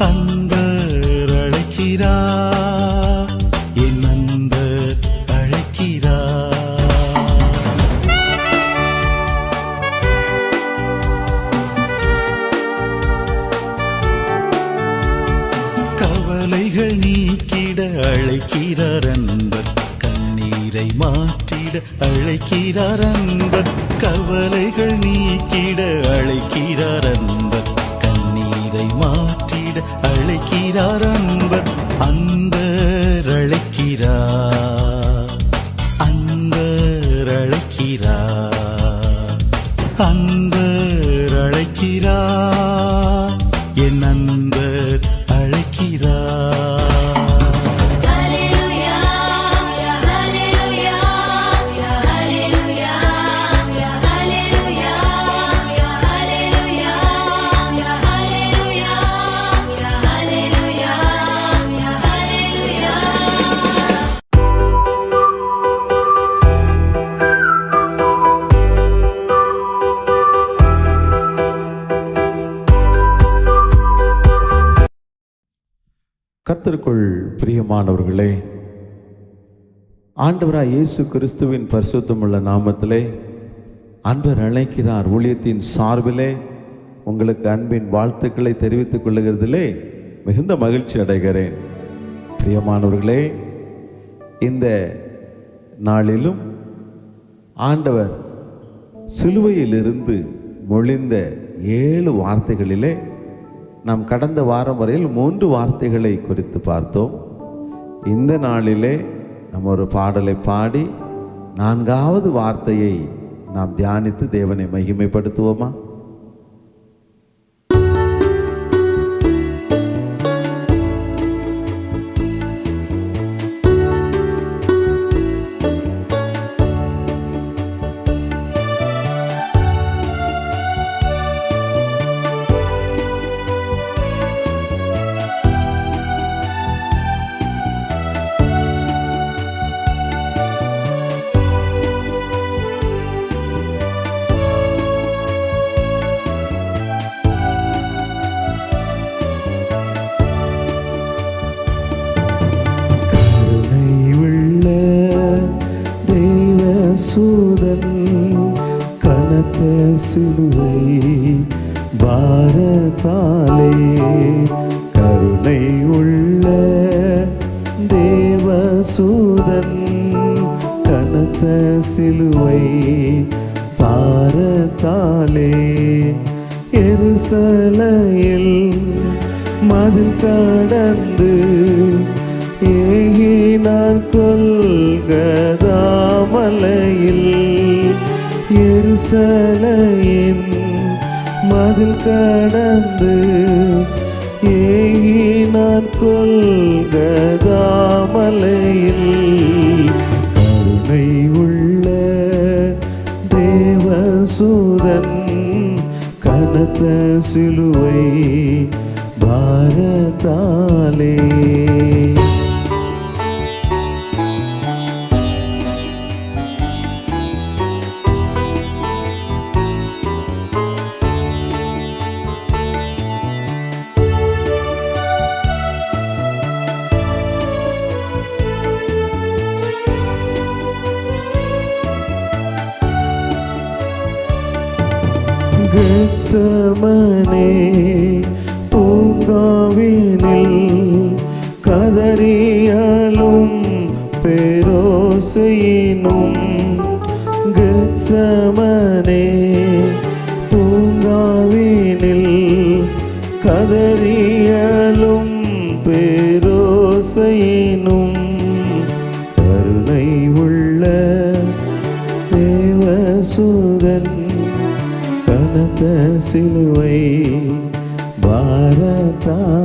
அன்பர் அழைக்கிறார் என் அன்பர் அழைக்கிறார் கவலைகள் நீக்கிட அழைக்கிறார் அன்பர் கண்ணீரை மாற்றிட அழைக்கிறார் அன்பர் கவலைகள் நீக்கிட அழைக்கிறார் அன்பர். கண்ணீரை மாற்றிட அழைக்கிறார் அன்பர் அன்பர் அழைக்கிறார். கர்த்தருக்குள் பிரியமானவர்களே ஆண்டவராக இயேசு கிறிஸ்துவின் பரிசுத்தமுள்ள நாமத்திலே அன்பர் அழைக்கிறார். ஊழியத்தின் சார்பிலே உங்களுக்கு அன்பின் வாழ்த்துக்களை தெரிவித்துக் கொள்ளுகிறதிலே மிகுந்த மகிழ்ச்சி அடைகிறேன். பிரியமானவர்களே இந்த நாளிலும் ஆண்டவர் சிலுவையிலிருந்து மொழிந்த ஏழு வார்த்தைகளிலே நாம் கடந்த வாரம் வரையில் மூன்று வார்த்தைகளை குறித்து பார்த்தோம். இந்த நாளிலே நம்ம ஒரு பாடலை பாடி நான்காவது வார்த்தையை நாம் தியானித்து தேவனை மகிமைப்படுத்துவோமா? சிலுவை பாரதாலே கருணை உள்ள தேவசூதன் கனத்த சிலுவை பாரத்தாலே எருசலையில் மதில் கடந்து ஏகினார் கொள்கதாமலையில் எருசலையின் மதில் கடந்து ஏகினார் கொள்கதாமலையில். கருணை உள்ள தேவசூதன் கனத்த சிலுவை பாரதாலே நேசமனே பூங்காவினில் கதறியாலும் பெரோசையினும் கெத்சமனே பூங்காவினில் கதறி சிலுவை பாரதா.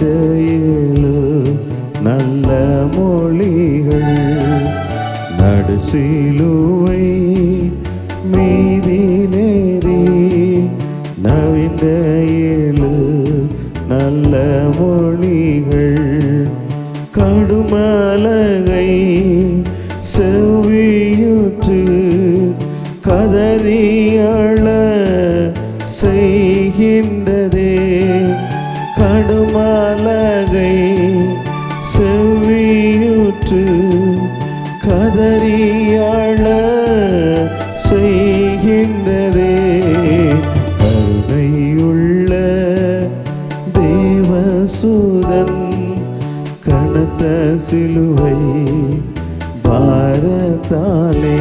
வைத்த ஏழு நல்ல மொழிகள் நடு சிலுவை மீதி நேரி நவிந்த ஏழு நல்ல மொழிகள் கடுமலகை செவியுற்று கதறியள செய்கின்றதே கடுமா சிலுவை பாரத்தாலே.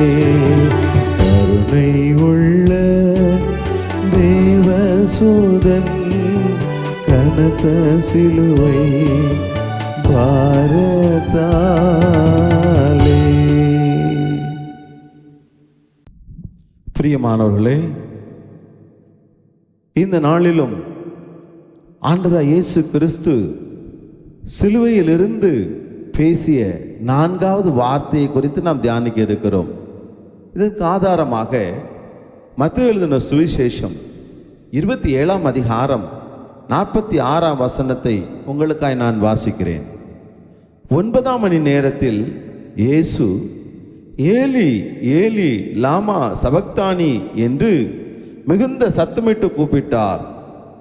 கருணை உள்ள தேவசூதன் கனத்த சிலுவை பாரதாலே பிரியமானவர்களே இந்த நாளிலும் ஆண்டரா இயேசு கிறிஸ்து சிலுவையிலிருந்து பேசிய நான்காவது வார்த்தையை குறித்து நாம் தியானிக்க இருக்கிறோம். இதற்கு ஆதாரமாக மத்திய எழுதின சுவிசேஷம் இருபத்தி ஏழாம் அதிகாரம் நாற்பத்தி ஆறாம் வசனத்தை உங்களுக்காய் நான் வாசிக்கிறேன். ஒன்பதாம் மணி நேரத்தில் இயேசு ஏலி ஏலி லாமா சபக்தானி என்று மிகுந்த சத்தமிட்டு கூப்பிட்டார்.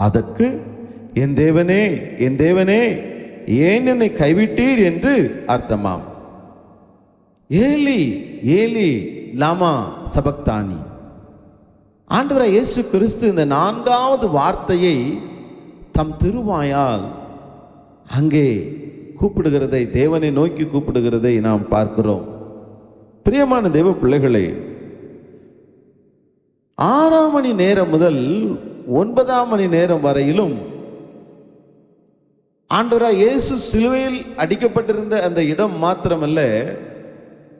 அதற்கு என் தேவனே என் தேவனே ஏன் என்னை கைவிட்டீர் என்று அர்த்தமாம். ஏலி ஏலி லாமா சபக்தானி. ஆண்டவராய் இயேசு கிறிஸ்து இந்த நான்காவது வார்த்தையை தம் திருவாயால் அங்கே கூப்பிடுகிறதை தேவனை நோக்கி கூப்பிடுகிறதை நாம் பார்க்கிறோம். பிரியமான தேவ பிள்ளைகளே ஆறாம் மணி நேரம் முதல் ஒன்பதாம் மணி நேரம் வரையிலும் ஆண்டவராக இயேசு சிலுவையில் அடிக்கப்பட்டிருந்த அந்த இடம் மாத்திரமல்ல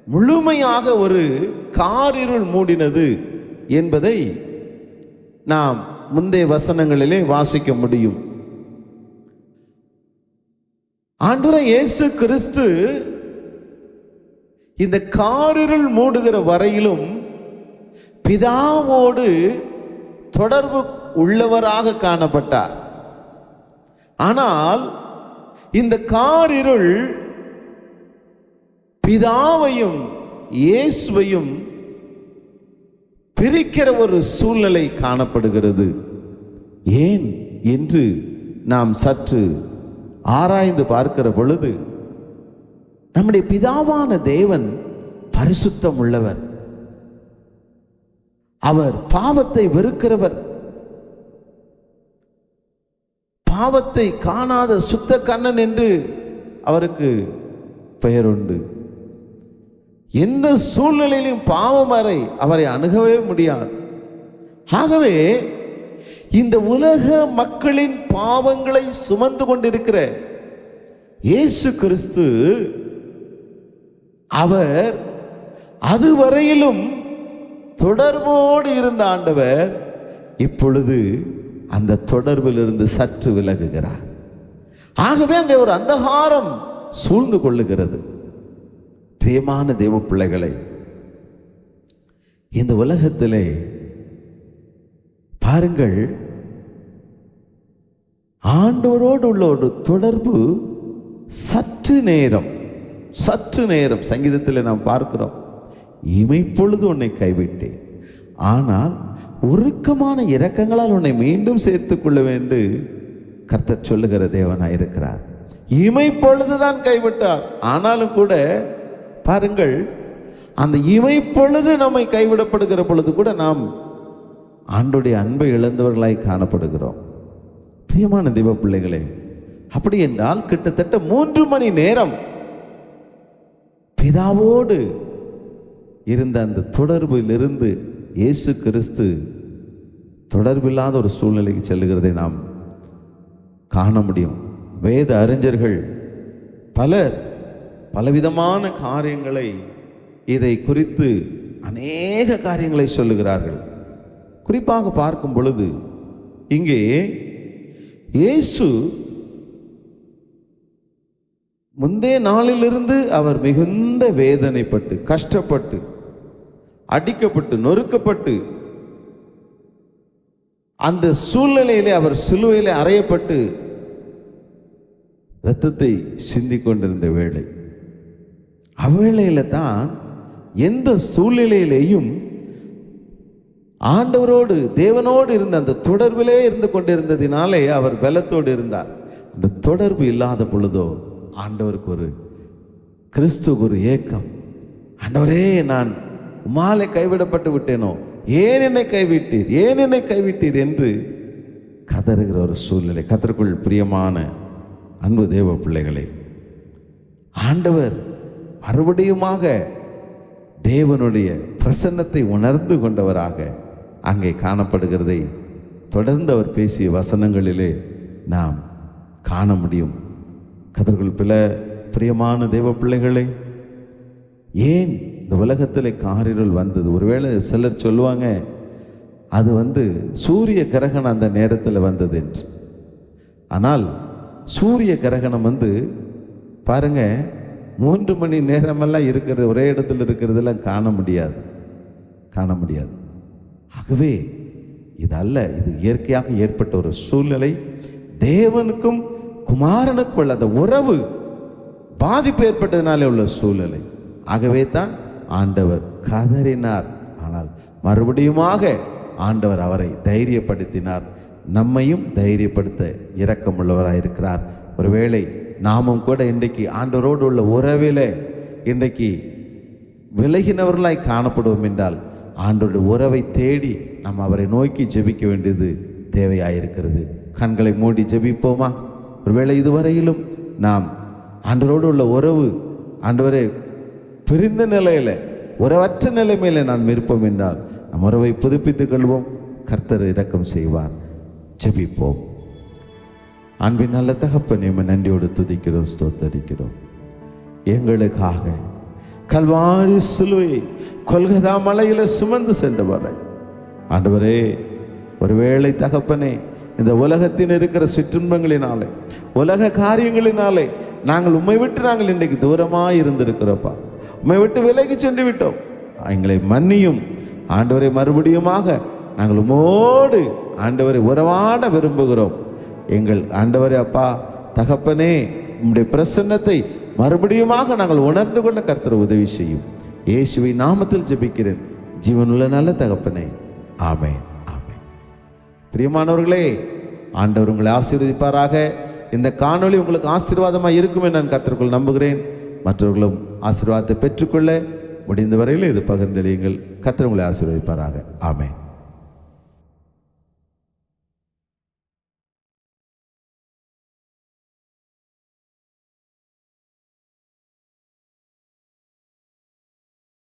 முழுமையாக ஒரு காரிருள் மூடினது என்பதை நாம் முந்தைய வசனங்களிலே வாசிக்க முடியும். ஆண்டுரை இயேசு கிறிஸ்து இந்த காரிருள் மூடுகிற வரையிலும் பிதாவோடு தொடர்பு உள்ளவராக காணப்பட்டார். ஆனால் இந்த காரிருள் பிதாவையும் இயேசுவையும் பிரிக்கிற ஒரு சூழ்நிலை காணப்படுகிறது. ஏன் என்று நாம் சற்று ஆராய்ந்து பார்க்கிற பொழுது நம்முடைய பிதாவான தேவன் பரிசுத்தம் உள்ளவர் அவர் பாவத்தை வெறுக்கிறவர். பாவத்தை காணாத சுத்த கண்ணன் என்று அவருக்கு பெயர் உண்டு. எந்த சூழ்நிலையிலும் பாவம் வரை அவரை அணுகவே முடியாது. ஆகவே இந்த உலக மக்களின் பாவங்களை சுமந்து கொண்டிருக்கிற இயேசு கிறிஸ்து அவர் அதுவரையிலும் தொடர்போடு இருந்த ஆண்டவர் இப்பொழுது அந்த தொடர்பிலிருந்து சற்று விலகுகிறார். ஆகவே அங்கே ஒரு அந்தகாரம் சூழ்ந்து கொள்ளுகிறது. பிரியமான தெய்வ பிள்ளைகளை இந்த உலகத்திலே பாருங்கள் ஆண்டவரோடு உள்ள ஒரு தொடர்பு சற்று நேரம் சற்று நேரம். சங்கீதத்தில் நாம் பார்க்கிறோம் இமைப்பொழுது உன்னை கைவிட்டேன். ஆனால் உருக்கமான இரக்கங்களால் உன்னை மீண்டும் சேர்த்துக் கொள்ள வேண்டு. கர்த்தர் சொல்லுகிற தேவனாய் இருக்கிறார். இமைப்பொழுதுதான் கைவிட்டார். ஆனாலும் கூட பாருங்கள் அந்த இமைப்பொழுது நம்மை கைவிடப்படுகிற பொழுது கூட நாம் ஆண்டுடைய அன்பை இழந்தவர்களாய் காணப்படுகிறோம். பிரியமான தெய்வ பிள்ளைகளே அப்படி என்றால் கிட்டத்தட்ட மூன்று மணி நேரம் பிதாவோடு இருந்த அந்த தொடர்பிலிருந்து இயேசு கிறிஸ்து தொடர்பில்லாத ஒரு சூழ்நிலைக்கு செல்லுகிறதை நாம் காண முடியும். வேத அறிஞர்கள் பலர் பலவிதமான காரியங்களை இதை குறித்து அநேக காரியங்களை சொல்லுகிறார்கள். குறிப்பாக பார்க்கும் பொழுது இங்கே இயேசு முந்தைய நாளிலிருந்து அவர் மிகுந்த வேதனைப்பட்டு கஷ்டப்பட்டு அடிக்கப்பட்டு நொறுக்கப்பட்டு அந்த சூழ்நிலையிலே அவர் சிலுவையிலே அறையப்பட்டு இரத்தத்தை சிந்தி கொண்டிருந்த வேளை. அவ்வேளையில் தான் எந்த சூழ்நிலையிலேயும் ஆண்டவரோடு தேவனோடு இருந்த அந்த தொடர்பிலே இருந்து கொண்டிருந்ததினாலே அவர் பலத்தோடு இருந்தார். அந்த தொடர்பு இல்லாத பொழுதோ ஆண்டவருக்கு ஒரு கிறிஸ்துக்கு ஒரு ஏக்கம். ஆண்டவரே நான் உமாலை கைவிடப்பட்டு விட்டேனோ? ஏன் என்னை கைவிட்டீர்? ஏன் என்னை கைவிட்டீர் என்று கதறுகிற ஒரு சூழ்நிலை. கதற்குள் பிரியமான அன்பு தேவ பிள்ளைகளே ஆண்டவர் மறுபடியுமாக தேவனுடைய பிரசன்னத்தை உணர்ந்து கொண்டவராக அங்கே காணப்படுகிறதை தொடர்ந்து அவர் பேசிய வசனங்களிலே நாம் காண முடியும். கதற்குள் பில பிரியமான தேவ பிள்ளைகளே ஏன் இந்த உலகத்தில் காரிருள் வந்தது. ஒருவேளை சிலர் சொல்லுவாங்க அது வந்து சூரிய கிரகணம் அந்த நேரத்தில் வந்தது என்று. ஆனால் சூரிய கிரகணம் வந்து பாருங்க மூன்று மணி நேரமெல்லாம் இருக்கிறது ஒரே இடத்துல இருக்கிறதெல்லாம் காண முடியாது. காண முடியாது. ஆகவே இது அல்ல இது இயற்கையாக ஏற்பட்ட ஒரு சூழ்நிலை. தேவனுக்கும் குமாரனுக்கும் உள்ள அந்த உறவு பாதிப்பு ஏற்பட்டதினாலே உள்ள சூழ்நிலை. ஆகவே தான் ஆண்டவர் கதறினார். ஆனால் மறுபடியுமாக ஆண்டவர் அவரை தைரியப்படுத்தினார். நம்மையும் தைரியப்படுத்த இரக்கமுள்ளவராக இருக்கிறார் ஒருவேளை நாமும் கூட இன்றைக்கு ஆண்டவரோடு உள்ள உறவில் இன்றைக்கு விலகினவர்களாய் காணப்படுவோம் என்றால் ஆண்டோட உறவை தேடி நாம் அவரை நோக்கி ஜெபிக்க வேண்டியது தேவையாயிருக்கிறது. கண்களை மூடி ஜெபிப்போமா? ஒருவேளை இதுவரையிலும் நாம் ஆண்டவரோடு உள்ள உறவு ஆண்டவரே பிரிந்த நிலையில் உறவற்ற நிலைமையில நான் இருப்போம் என்றால் நம் உறவை புதுப்பித்துக் கொள்வோம் கர்த்தர் இரக்கம் செய்வார். ஜெபிப்போம். அன்பின் நல்ல தகப்பனை உம்மை நன்றியோடு துதிக்கிறோம் ஸ்தோத்தரிக்கிறோம். எங்களுக்காக கல்வாரி சிலுவை கொல்கதா மலையில் சுமந்து சென்றவரை. ஆண்டவரே ஒருவேளை தகப்பனே இந்த உலகத்தின் இருக்கிற சிற்றின்பங்களினாலே உலக காரியங்களினாலே நாங்கள் உம்மை விட்டு நாங்கள் இன்றைக்கு தூரமாக இருந்திருக்கிறோப்பா உம்மை விட்டு விலகி சென்று விட்டோம். எங்களை மன்னியும். ஆண்டவரை மறுபடியுமாக நாங்கள் உமோடு ஆண்டவரை உறவாட விரும்புகிறோம். எங்கள் ஆண்டவரே அப்பா தகப்பனே உம்முடைய பிரசன்னத்தை மறுபடியுமாக நாங்கள் உணர்ந்து கொள்ள கர்த்தர் உதவி செய்யும். இயேசுவை நாமத்தில் ஜெபிக்கிறேன். ஜீவனுள்ள நல்ல தகப்பனே. ஆமென் ஆமென். பிரியமானவர்களே ஆண்டவர் உங்களை ஆசீர்வதிப்பாராக. இந்த காணொளி உங்களுக்கு ஆசீர்வாதமாக இருக்கும் என்று நான் கர்த்தருக்குள் நம்புகிறேன். மற்றவர்களும் ஆசீர்வாதத்தை பெற்றுக்கொள்ள முடிந்த வரையில் இது பகிர்ந்தளியுங்கள். கத்திரவங்களை ஆசீர்வதிப்பாராக. ஆமேன்.